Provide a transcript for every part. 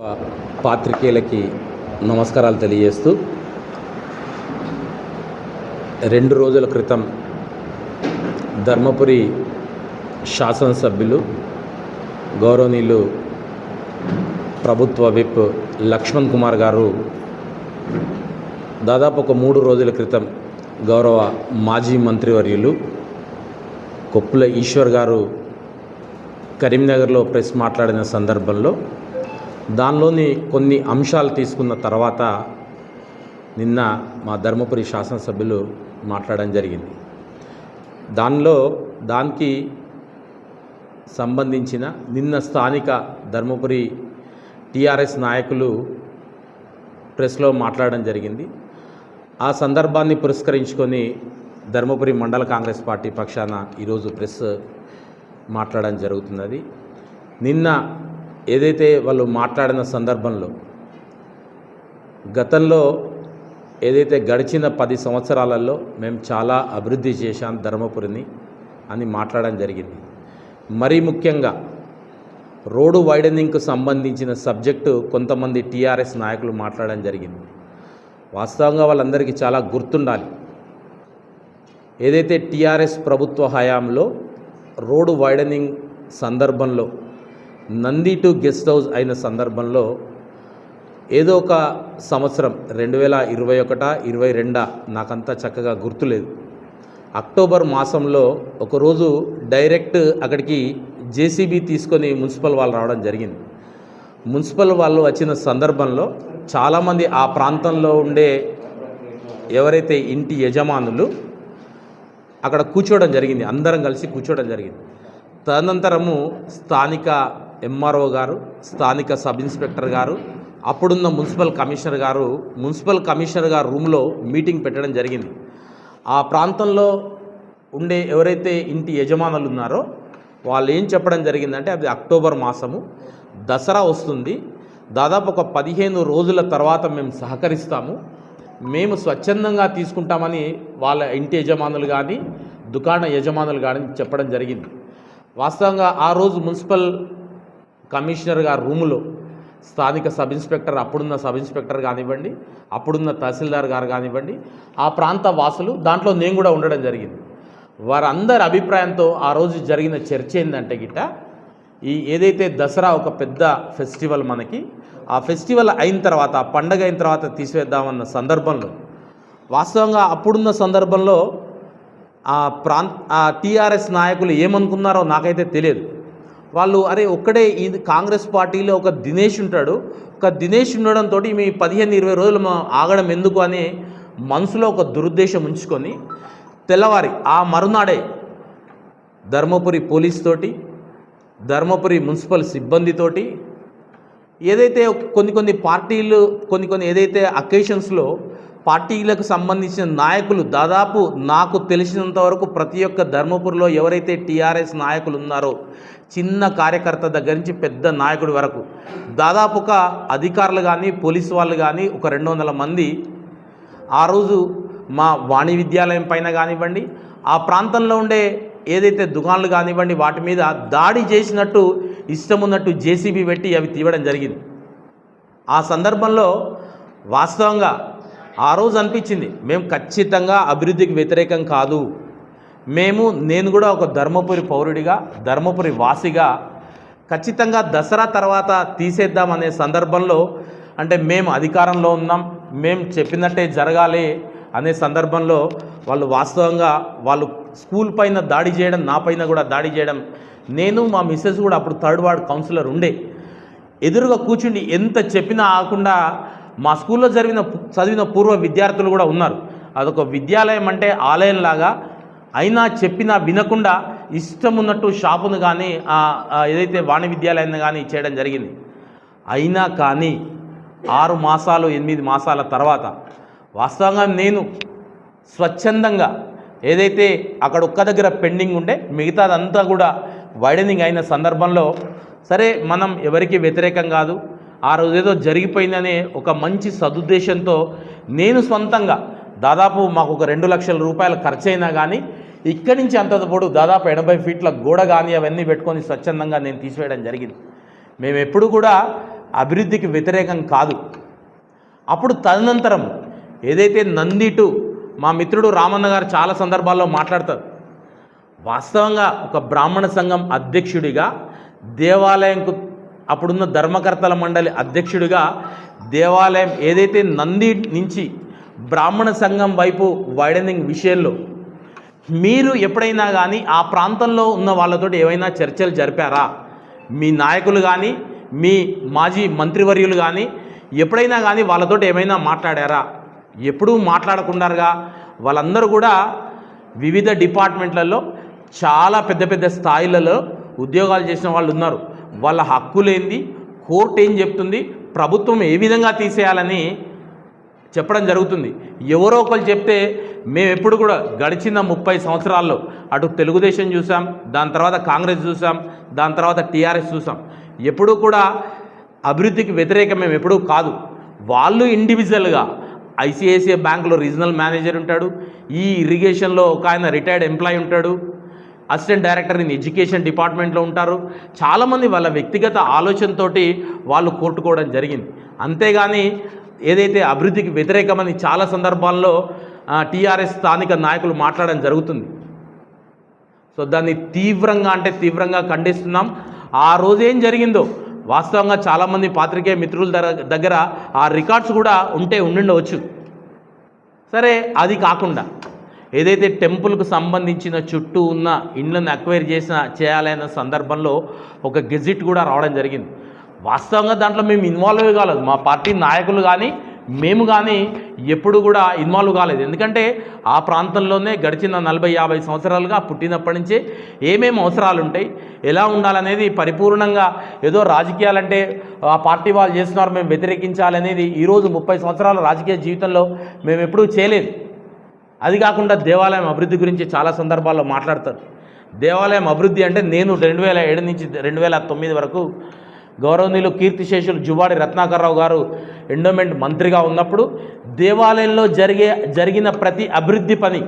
పాత్రికేయులకి నమస్కారాలు తెలియజేస్తూ రెండు రోజుల క్రితం ధర్మపురి శాసనసభ్యులు గౌరవనీయులు ప్రభుత్వ విప్ లక్ష్మణ్ కుమార్ గారు దాదాపు ఒక మూడు రోజుల క్రితం గౌరవ మాజీ మంత్రివర్యులు కొప్పుల ఈశ్వర్ గారు కరీంనగర్లో ప్రెస్ మాట్లాడిన సందర్భంలో దానిలోని కొన్ని అంశాలు తీసుకున్న తర్వాత నిన్న మా ధర్మపురి శాసనసభ్యులు మాట్లాడడం జరిగింది. దానిలో దానికి సంబంధించిన నిన్న స్థానిక ధర్మపురి టీఆర్ఎస్ నాయకులు ప్రెస్లో మాట్లాడడం జరిగింది. ఆ సందర్భాన్ని పురస్కరించుకొని ధర్మపురి మండల కాంగ్రెస్ పార్టీ పక్షాన ఈరోజు ప్రెస్ మాట్లాడడం జరుగుతున్నది. నిన్న ఏదైతే వాళ్ళు మాట్లాడిన సందర్భంలో గతంలో ఏదైతే గడిచిన పది సంవత్సరాలలో మేము చాలా అభివృద్ధి చేశాం ధర్మపురిని అని మాట్లాడడం జరిగింది. మరీ ముఖ్యంగా రోడ్డు వైడనింగ్కు సంబంధించిన సబ్జెక్టు కొంతమంది టీఆర్ఎస్ నాయకులు మాట్లాడడం జరిగింది. వాస్తవంగా వాళ్ళందరికీ చాలా గుర్తుండాలి. ఏదైతే టీఆర్ఎస్ ప్రభుత్వ హయాంలో రోడ్డు వైడనింగ్ సందర్భంలో నంది టు గెస్ట్ హౌస్ అయిన సందర్భంలో ఏదో ఒక సంవత్సరం రెండు వేల ఇరవై ఒకట ఇరవై రెండా నాకంతా చక్కగా గుర్తులేదు. అక్టోబర్ మాసంలో ఒకరోజు డైరెక్ట్ అక్కడికి జేసీబీ తీసుకొని మున్సిపల్ వాళ్ళు రావడం జరిగింది. మున్సిపల్ వాళ్ళు వచ్చిన సందర్భంలో చాలామంది ఆ ప్రాంతంలో ఉండే ఎవరైతే ఇంటి యజమానులు అక్కడ కూర్చోవడం జరిగింది. అందరం కలిసి కూర్చోవడం జరిగింది. తదనంతరము స్థానిక ఎంఆర్ఓ గారు స్థానిక సబ్ ఇన్స్పెక్టర్ గారు అప్పుడున్న మున్సిపల్ కమిషనర్ గారు మున్సిపల్ కమిషనర్ గారు రూమ్లో మీటింగ్ పెట్టడం జరిగింది. ఆ ప్రాంతంలో ఉండే ఎవరైతే ఇంటి యజమానులు ఉన్నారో వాళ్ళు ఏం చెప్పడం జరిగిందంటే అది అక్టోబర్ మాసము దసరా వస్తుంది. దాదాపు ఒక పదిహేను రోజుల తర్వాత మేము సహకరిస్తాము. మేము స్వచ్ఛందంగా తీసుకుంటామని వాళ్ళ ఇంటి యజమానులు కానీ దుకాణ యజమానులు కానీ చెప్పడం జరిగింది. వాస్తవంగా ఆ రోజు మున్సిపల్ కమిషనర్ గారి రూములో స్థానిక సబ్ ఇన్స్పెక్టర్ అప్పుడున్న సబ్ ఇన్స్పెక్టర్ కానివ్వండి అప్పుడున్న తహసీల్దార్ గారు కానివ్వండి ఆ ప్రాంత వాసులు దాంట్లో నేను కూడా ఉండడం జరిగింది. వారందరి అభిప్రాయంతో ఆ రోజు జరిగిన చర్చ ఏంటంటే గిట్ట ఈ ఏదైతే దసరా ఒక పెద్ద ఫెస్టివల్ మనకి ఆ ఫెస్టివల్ అయిన తర్వాత ఆ పండగ అయిన తర్వాత తీసివేద్దామన్న సందర్భంలో వాస్తవంగా అప్పుడున్న సందర్భంలో ఆ ప్రాంత ఆ టీఆర్ఎస్ నాయకులు ఏమనుకున్నారో నాకైతే తెలియదు. వాళ్ళు అరే ఒక్కడే ఇది కాంగ్రెస్ పార్టీలో ఒక దినేష్ ఉంటాడు. ఒక దినేష్ ఉండడంతో మీ పదిహేను ఇరవై రోజులు ఆగడం ఎందుకు అని మనసులో ఒక దురుద్దేశం ఉంచుకొని తెల్లవారి ఆ మరునాడే ధర్మపురి పోలీస్ తోటి ధర్మపురి మున్సిపల్ సిబ్బందితోటి ఏదైతే కొన్ని కొన్ని పార్టీలు కొన్ని కొన్ని ఏదైతే అకేషన్స్లో పార్టీలకు సంబంధించిన నాయకులు దాదాపు నాకు తెలిసినంత వరకు ప్రతి ఒక్క ధర్మపురిలో ఎవరైతే టీఆర్ఎస్ నాయకులు ఉన్నారో చిన్న కార్యకర్త దగ్గర నుంచి పెద్ద నాయకుడి వరకు దాదాపు ఒక అధికారులు కానీ పోలీసు వాళ్ళు కానీ ఒక రెండు వందల మంది ఆ రోజు మా వాణి విద్యాలయం పైన కానివ్వండి ఆ ప్రాంతంలో ఉండే ఏదైతే దుకాణాలు కానివ్వండి వాటి మీద దాడి చేసినట్టు ఇష్టం ఉన్నట్టు జేసీబీ పెట్టి అవి తీయడం జరిగింది. ఆ సందర్భంలో వాస్తవంగా ఆ రోజు అనిపించింది మేము ఖచ్చితంగా అభివృద్ధికి వ్యతిరేకం కాదు. మేము నేను కూడా ఒక ధర్మపురి పౌరుడిగా ధర్మపురి వాసిగా ఖచ్చితంగా దసరా తర్వాత తీసేద్దాం అనే సందర్భంలో అంటే మేము అధికారంలో ఉన్నాం మేము చెప్పినట్టే జరగాలి అనే సందర్భంలో వాళ్ళు వాస్తవంగా వాళ్ళు స్కూల్ పైన దాడి చేయడం నా పైన కూడా దాడి చేయడం నేను మా మిస్సెస్ కూడా అప్పుడు థర్డ్ వార్డ్ కౌన్సిలర్ ఉండే. ఎదురుగా కూర్చుండి ఎంత చెప్పినా ఆకుండా మా స్కూల్లో జరిగిన చదివిన పూర్వ విద్యార్థులు కూడా ఉన్నారు. అదొక విద్యాలయం అంటే ఆలయంలాగా అయినా చెప్పినా వినకుండా ఇష్టం ఉన్నట్టు షాపును కానీ ఏదైతే వాణి విద్యాలయాన్ని కానీ చేయడం జరిగింది. అయినా కానీ ఆరు మాసాలు ఎనిమిది మాసాల తర్వాత వాస్తవంగా నేను స్వచ్ఛందంగా ఏదైతే అక్కడ ఒక్క దగ్గర పెండింగ్ ఉండే మిగతాదంతా కూడా వైడనింగ్ అయిన సందర్భంలో సరే మనం ఎవరికి వ్యతిరేకం కాదు. ఆ రోజు ఏదో జరిగిపోయిందనే ఒక మంచి సదుద్దేశంతో నేను సొంతంగా దాదాపు మాకు ఒక రెండు లక్షల రూపాయలు ఖర్చు అయినా కానీ ఇక్కడి నుంచి అంత పొడు దాదాపు ఎనభై ఫీట్ల గోడ కానీ అవన్నీ పెట్టుకొని స్వచ్ఛందంగా నేను తీసివేయడం జరిగింది. మేము ఎప్పుడు కూడా అభివృద్ధికి వ్యతిరేకం కాదు. అప్పుడు తదనంతరం ఏదైతే నందిటు మా మిత్రుడు రామన్న గారు చాలా సందర్భాల్లో మాట్లాడతారు. వాస్తవంగా ఒక బ్రాహ్మణ సంఘం అధ్యక్షుడిగా దేవాలయంకు అప్పుడున్న ధర్మకర్తల మండలి అధ్యక్షుడిగా దేవాలయం ఏదైతే నంది నుంచి బ్రాహ్మణ సంఘం వైపు వైడనింగ్ విషయంలో మీరు ఎప్పుడైనా కానీ ఆ ప్రాంతంలో ఉన్న వాళ్ళతోటి ఏమైనా చర్చలు జరిపారా? మీ నాయకులు కానీ మీ మాజీ మంత్రివర్యులు కానీ ఎప్పుడైనా కానీ వాళ్ళతోటి ఏమైనా మాట్లాడారా? ఎప్పుడూ మాట్లాడకుండారుగా? వాళ్ళందరూ కూడా వివిధ డిపార్ట్మెంట్లలో చాలా పెద్ద పెద్ద స్థాయిలలో ఉద్యోగాలు చేసిన వాళ్ళు ఉన్నారు. వాళ్ళ హక్కులేంది? కోర్టు ఏం చెప్తుంది? ప్రభుత్వం ఏ విధంగా తీసేయాలని చెప్పడం జరుగుతుంది. ఎవరో ఒకరు చెప్తే మేము ఎప్పుడు కూడా గడిచిన ముప్పై సంవత్సరాల్లో అటు తెలుగుదేశం చూసాం దాని తర్వాత కాంగ్రెస్ చూసాం దాని తర్వాత టీఆర్ఎస్ చూసాం. ఎప్పుడూ కూడా అభివృద్ధికి వ్యతిరేకం మేము ఎప్పుడూ కాదు. వాళ్ళు ఇండివిజువల్గా ఐసిఐసిఐ బ్యాంకులో రీజనల్ మేనేజర్ ఉంటాడు ఈ ఇరిగేషన్లో ఒక ఆయన రిటైర్డ్ ఎంప్లాయీ ఉంటాడు అసిస్టెంట్ డైరెక్టర్ ఇన్ ఎడ్యుకేషన్ డిపార్ట్మెంట్లో ఉంటారు. చాలామంది వాళ్ళ వ్యక్తిగత ఆలోచనతోటి వాళ్ళు కోర్టుకోవడం జరిగింది. అంతేగాని ఏదైతే అభివృద్ధికి వ్యతిరేకమని చాలా సందర్భాల్లో టీఆర్ఎస్ స్థానిక నాయకులు మాట్లాడడం జరుగుతుంది. సో దాన్ని తీవ్రంగా అంటే తీవ్రంగా ఖండిస్తున్నాం. ఆ రోజు ఏం జరిగిందో వాస్తవంగా చాలామంది పాత్రికేయ మిత్రుల దగ్గర ఆ రికార్డ్స్ కూడా ఉంటే ఉండిండవచ్చు. సరే అది కాకుండా ఏదైతే టెంపుల్కు సంబంధించిన చుట్టూ ఉన్న ఇండ్లను అక్వైర్ చేసిన చేయాలనే సందర్భంలో ఒక గెజిట్ కూడా రావడం జరిగింది. వాస్తవంగా దాంట్లో మేము ఇన్వాల్వ్ కాలేదు. మా పార్టీ నాయకులు కానీ మేము కానీ ఎప్పుడు కూడా ఇన్వాల్వ్ కాలేదు. ఎందుకంటే ఆ ప్రాంతంలోనే గడిచిన నలభై యాభై సంవత్సరాలుగా పుట్టినప్పటి నుంచే ఏమేమి అవసరాలు ఉంటాయి ఎలా ఉండాలనేది పరిపూర్ణంగా ఏదో రాజకీయాలంటే ఆ పార్టీ వాళ్ళు చేస్తున్నారు మేము వ్యతిరేకించాలనేది ఈరోజు ముప్పై సంవత్సరాల రాజకీయ జీవితంలో మేము ఎప్పుడూ చేయలేదు. అది కాకుండా దేవాలయం అభివృద్ధి గురించి చాలా సందర్భాల్లో మాట్లాడతారు. దేవాలయం అభివృద్ధి అంటే నేను రెండు వేల ఏడు నుంచి రెండు వేల తొమ్మిది వరకు గౌరవనీయులు కీర్తిశేషులు జువాడి రత్నాకర్రావు గారు ఎండోమెంట్ మంత్రిగా ఉన్నప్పుడు దేవాలయంలో జరిగే జరిగిన ప్రతి అభివృద్ధి పని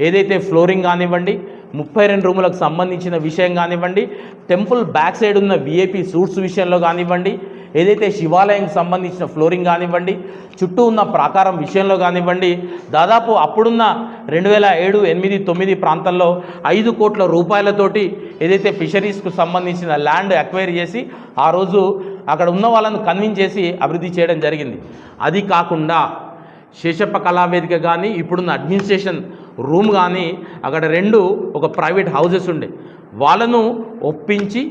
ఏదైతే ఫ్లోరింగ్ కానివ్వండి ముప్పై రెండు రూములకు సంబంధించిన విషయం కానివ్వండి టెంపుల్ బ్యాక్ సైడ్ ఉన్న విఐపి సూట్స్ విషయంలో కానివ్వండి ఏదైతే శివాలయంకి సంబంధించిన ఫ్లోరింగ్ కానివ్వండి చుట్టూ ఉన్న ప్రాకారం విషయంలో కానివ్వండి దాదాపు అప్పుడున్న రెండు వేల ఏడు ఎనిమిది తొమ్మిది ప్రాంతంలో ఐదు కోట్ల రూపాయలతోటి ఏదైతే ఫిషరీస్కు సంబంధించిన ల్యాండ్ అక్వైర్ చేసి ఆ రోజు అక్కడ ఉన్న వాళ్ళను కన్విన్స్ చేసి అభివృద్ధి చేయడం జరిగింది. అది కాకుండా శేషప్ప కళావేదిక కానీ ఇప్పుడున్న అడ్మినిస్ట్రేషన్ రూమ్ కానీ అక్కడ రెండు ఒక ప్రైవేట్ హౌసెస్ ఉండే. వాళ్ళను ఒప్పించి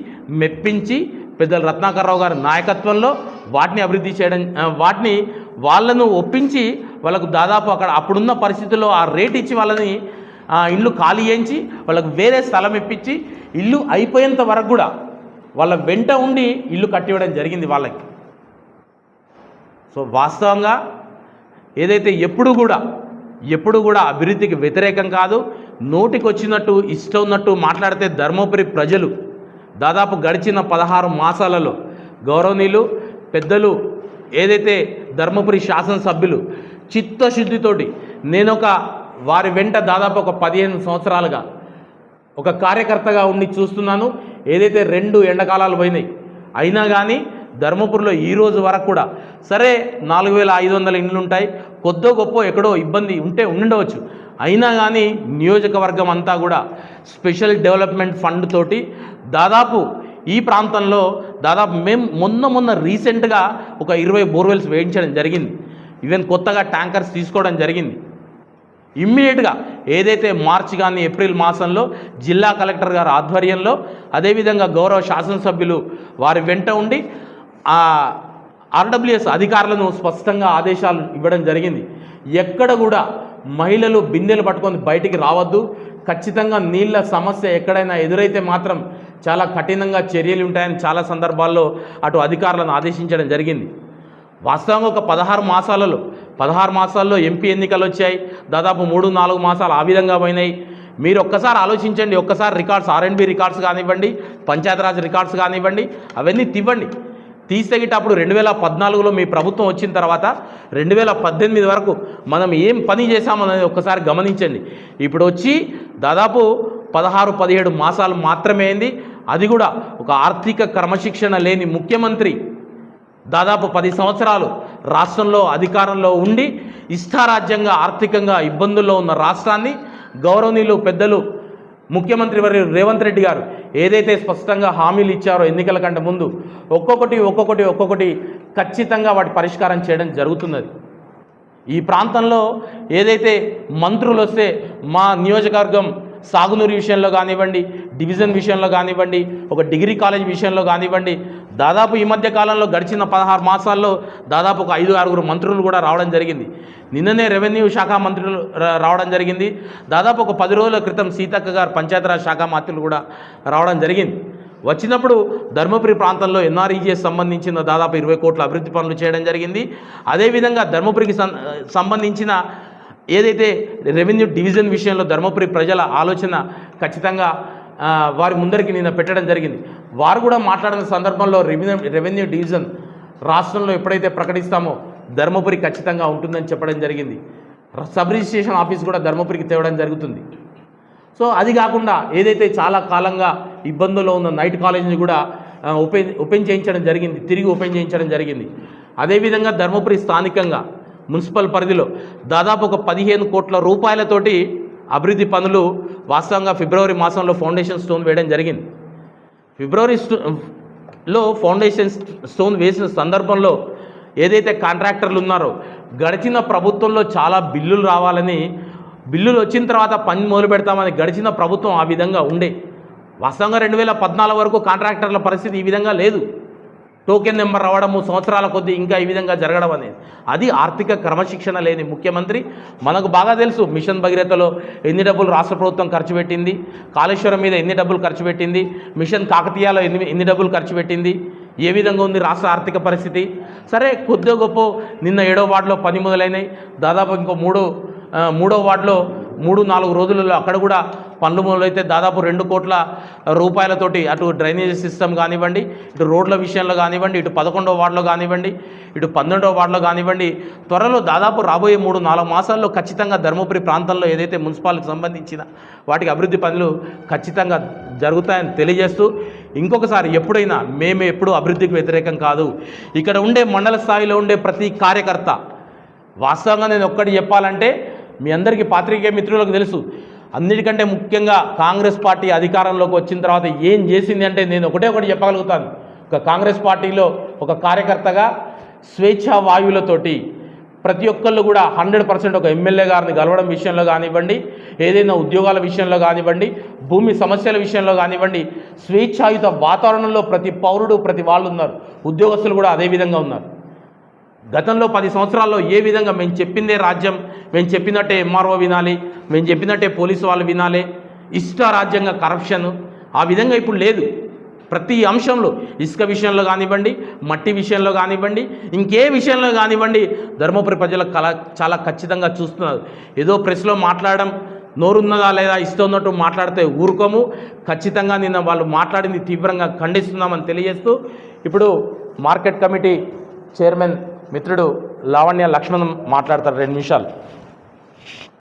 మెప్పించి పెద్దల రత్నాకర్రావు గారి నాయకత్వంలో వాటిని అభివృద్ధి చేయడం వాటిని వాళ్ళను ఒప్పించి వాళ్ళకు దాదాపు అక్కడ అప్పుడున్న పరిస్థితుల్లో ఆ రేట్ ఇచ్చి వాళ్ళని ఆ, ఇల్లు ఖాళీ చేయించి వాళ్ళకు వేరే స్థలం ఇప్పించి ఇల్లు అయిపోయేంత వరకు కూడా వాళ్ళ వెంట ఉండి ఇల్లు కట్టివ్వడం జరిగింది వాళ్ళకి. సో వాస్తవంగా ఏదైతే ఎప్పుడు కూడా ఎప్పుడు కూడా అభివృద్ధికి వ్యతిరేకం కాదు నోటికి వచ్చినట్టు ఇష్టం ఉన్నట్టు మాట్లాడితే ధర్మపురి ప్రజలు దాదాపు గడిచిన పదహారు మాసాలలో గౌరవనీయులు పెద్దలు ఏదైతే ధర్మపురి శాసనసభ్యులు చిత్తశుద్ధితోటి నేను ఒక వారి వెంట దాదాపు ఒక పదిహేను సంవత్సరాలుగా ఒక కార్యకర్తగా ఉండి చూస్తున్నాను. ఏదైతే రెండు ఎండకాలాలు పోయినాయి అయినా కానీ ధర్మపురిలో ఈ రోజు వరకు కూడా సరే నాలుగు వేల ఐదు వందల ఇండ్లు ఉంటాయి కొద్దో గొప్ప ఎక్కడో ఇబ్బంది ఉంటే ఉండవచ్చు అయినా కానీ నియోజకవర్గం అంతా కూడా స్పెషల్ డెవలప్మెంట్ ఫండ్ తోటి దాదాపు ఈ ప్రాంతంలో దాదాపు మేము మొన్న మొన్న రీసెంట్గా ఒక ఇరవై బోర్వెల్స్ వేయించడం జరిగింది. ఈవెన్ కొత్తగా ట్యాంకర్స్ తీసుకోవడం జరిగింది. ఇమ్మీడియట్గా ఏదైతే మార్చి కానీ ఏప్రిల్ మాసంలో జిల్లా కలెక్టర్ గారి ఆధ్వర్యంలో అదేవిధంగా గౌరవ శాసనసభ్యులు వారి వెంట ఉండి ఆ ఆర్డబ్ల్యూఎస్ అధికారులను స్పష్టంగా ఆదేశాలు ఇవ్వడం జరిగింది. ఎక్కడ కూడా మహిళలు బిందెలు పట్టుకొని బయటికి రావద్దు. ఖచ్చితంగా నీళ్ళ సమస్య ఎక్కడైనా ఎదురైతే మాత్రం చాలా కఠినంగా చర్యలు ఉంటాయని చాలా సందర్భాల్లో అటు అధికారులను ఆదేశించడం జరిగింది. వాస్తవంగా ఒక పదహారు మాసాలలో పదహారు మాసాల్లో ఎంపీ ఎన్నికలు వచ్చాయి. దాదాపు మూడు నాలుగు మాసాలు ఆ విధంగా పోయినాయి. మీరు ఒక్కసారి ఆలోచించండి ఒక్కసారి రికార్డ్స్ ఆర్ఎండ్బి రికార్డ్స్ కానివ్వండి పంచాయతీరాజ్ రికార్డ్స్ కానివ్వండి అవన్నీ తివ్వండి. తీసేటప్పుడు రెండు వేల పద్నాలుగులో మీ ప్రభుత్వం వచ్చిన తర్వాత రెండు వేల పద్దెనిమిది వరకు మనం ఏం పని చేశామనేది ఒక్కసారి గమనించండి. ఇప్పుడు వచ్చి దాదాపు పదహారు పదిహేడు మాసాలు మాత్రమే అయింది. అది కూడా ఒక ఆర్థిక క్రమశిక్షణ లేని ముఖ్యమంత్రి దాదాపు పది సంవత్సరాలు రాష్ట్రంలో అధికారంలో ఉండి ఇష్టారాజ్యంగా ఆర్థికంగా ఇబ్బందుల్లో ఉన్న రాష్ట్రాన్ని గౌరవనీయులు పెద్దలు ముఖ్యమంత్రి వర్యులు రేవంత్ రెడ్డి గారు ఏదైతే స్పష్టంగా హామీలు ఇచ్చారో ఎన్నికల కంటే ముందు ఒక్కొక్కటి ఒక్కొక్కటి ఒక్కొక్కటి ఖచ్చితంగా వాటి పరిష్కారం చేయడం జరుగుతున్నది. ఈ ప్రాంతంలో ఏదైతే మంత్రులు వస్తే మా నియోజకవర్గం సాగునీరు విషయంలో కానివ్వండి డివిజన్ విషయంలో కానివ్వండి ఒక డిగ్రీ కాలేజ్ విషయంలో కానివ్వండి దాదాపు ఈ మధ్య కాలంలో గడిచిన పదహారు మాసాల్లో దాదాపు ఒక ఐదు ఆరుగురు మంత్రులు కూడా రావడం జరిగింది. నిన్ననే రెవెన్యూ శాఖ మంత్రులు రా- రావడం జరిగింది. దాదాపు ఒక పది రోజుల క్రితం సీతక్క గారు పంచాయతీరాజ్ శాఖ మంత్రులు కూడా రావడం జరిగింది. వచ్చినప్పుడు ధర్మపురి ప్రాంతంలో ఎన్ఆర్ఈజీఎస్ సంబంధించిన దాదాపు ఇరవై కోట్ల అభివృద్ధి పనులు చేయడం జరిగింది. అదేవిధంగా ధర్మపురికి సం- సంబంధించిన ఏదైతే రెవెన్యూ డివిజన్ విషయంలో ధర్మపురి ప్రజల ఆలోచన ఖచ్చితంగా వారి ముందరికి నిన్న పెట్టడం జరిగింది. వారు కూడా మాట్లాడిన సందర్భంలో రెవెన్యూ రెవెన్యూ డివిజన్ రాష్ట్రంలో ఎప్పుడైతే ప్రకటిస్తామో ధర్మపురి ఖచ్చితంగా ఉంటుందని చెప్పడం జరిగింది. సబ్ రిజిస్ట్రేషన్ ఆఫీస్ కూడా ధర్మపురికి తేవడం జరుగుతుంది. సో అది కాకుండా ఏదైతే చాలా కాలంగా ఇబ్బందుల్లో ఉన్న నైట్ కాలేజీని కూడా ఓపెన్ ఓపెన్ చేయించడం జరిగింది తిరిగి ఓపెన్ చేయించడం జరిగింది. అదేవిధంగా ధర్మపురి స్థానికంగా మున్సిపల్ పరిధిలో దాదాపు ఒక పదిహేను కోట్ల రూపాయలతోటి అభివృద్ధి పనులు వాస్తవంగా ఫిబ్రవరి మాసంలో ఫౌండేషన్ స్టోన్ వేయడం జరిగింది. ఫిబ్రవరి స్టో- లో ఫౌండేషన్ స్టోన్ వేసిన సందర్భంలో ఏదైతే కాంట్రాక్టర్లు ఉన్నారో గడిచిన ప్రభుత్వంలో చాలా బిల్లులు రావాలని బిల్లులు వచ్చిన తర్వాత పని మొదలు పెడతామని గడిచిన ప్రభుత్వం ఆ విధంగా ఉండే. వాస్తవంగా రెండు వేల పద్నాలుగు వరకు కాంట్రాక్టర్ల పరిస్థితి ఈ విధంగా లేదు. టోకెన్ నెంబర్ రావడము సంవత్సరాల కొద్దీ ఇంకా ఈ విధంగా జరగడం అనేది. అది ఆర్థిక క్రమశిక్షణ లేని ముఖ్యమంత్రి. మనకు బాగా తెలుసు మిషన్ భగీరథలో ఎన్ని డబ్బులు రాష్ట్ర ప్రభుత్వం ఖర్చు పెట్టింది కాళేశ్వరం మీద ఎన్ని డబ్బులు ఖర్చు పెట్టింది మిషన్ కాకతీయాలో ఎన్ని ఎన్ని డబ్బులు ఖర్చు పెట్టింది ఏ విధంగా ఉంది రాష్ట్ర ఆర్థిక పరిస్థితి? సరే కొద్దిగా గొప్ప నిన్న ఏడో వార్డులో పని మొదలైనాయి. దాదాపు ఇంకో మూడో మూడో వార్డులో మూడు నాలుగు రోజులలో అక్కడ కూడా పనులు మొదలైతే దాదాపు రెండు కోట్ల రూపాయలతోటి అటు డ్రైనేజ్ సిస్టమ్ కానివ్వండి ఇటు రోడ్ల విషయంలో కానివ్వండి ఇటు పదకొండో వార్డులో కానివ్వండి ఇటు పన్నెండో వార్డులో కానివ్వండి త్వరలో దాదాపు రాబోయే మూడు నాలుగు మాసాల్లో ఖచ్చితంగా ధర్మపురి ప్రాంతంలో ఏదైతే మున్సిపాలిటీకి సంబంధించిన వాటికి అభివృద్ధి పనులు ఖచ్చితంగా జరుగుతాయని తెలియజేస్తూ ఇంకొకసారి ఎప్పుడైనా మేము ఎప్పుడూ అభివృద్ధికి వ్యతిరేకం కాదు. ఇక్కడ ఉండే మండల స్థాయిలో ఉండే ప్రతి కార్యకర్త వాస్తవంగా నేను ఒక్కటి చెప్పాలంటే మీ అందరికీ పాత్రికేయ మిత్రులకు తెలుసు అన్నిటికంటే ముఖ్యంగా కాంగ్రెస్ పార్టీ అధికారంలోకి వచ్చిన తర్వాత ఏం చేసింది అంటే నేను ఒకటే ఒకటి చెప్పగలుగుతాను. ఒక కాంగ్రెస్ పార్టీలో ఒక కార్యకర్తగా స్వేచ్ఛా వాయువులతోటి ప్రతి ఒక్కళ్ళు కూడా హండ్రెడ్ పర్సెంట్ ఒక ఎమ్మెల్యే గారిని గలవడం విషయంలో కానివ్వండి ఏదైనా ఉద్యోగాల విషయంలో కానివ్వండి భూమి సమస్యల విషయంలో కానివ్వండి స్వేచ్ఛాయుత వాతావరణంలో ప్రతి పౌరుడు ప్రతి వాళ్ళు ఉన్నారు. ఉద్యోగస్తులు కూడా అదే విధంగా ఉన్నారు. గతంలో పది సంవత్సరాల్లో ఏ విధంగా మేము చెప్పిందే రాజ్యం మేము చెప్పినట్టే ఎంఆర్ఓ వినాలి మేము చెప్పినట్టే పోలీసు వాళ్ళు వినాలి ఇష్ట రాజ్యంగా కరప్షన్ ఆ విధంగా ఇప్పుడు లేదు. ప్రతి అంశంలో ఇసుక విషయంలో కానివ్వండి మట్టి విషయంలో కానివ్వండి ఇంకే విషయంలో కానివ్వండి ధర్మపురి ప్రజలకు కల చాలా ఖచ్చితంగా చూస్తున్నారు. ఏదో ప్రెస్లో మాట్లాడడం నోరున్నదా లేదా ఇష్టం ఉన్నట్టు మాట్లాడితే ఊరుకోము. ఖచ్చితంగా నిన్న వాళ్ళు మాట్లాడింది తీవ్రంగా ఖండిస్తున్నామని తెలియజేస్తూ ఇప్పుడు మార్కెట్ కమిటీ చైర్మన్ మిత్రుడు లావణ్య లక్ష్మణ్ మాట్లాడతారు. రెండు నిమిషాలు.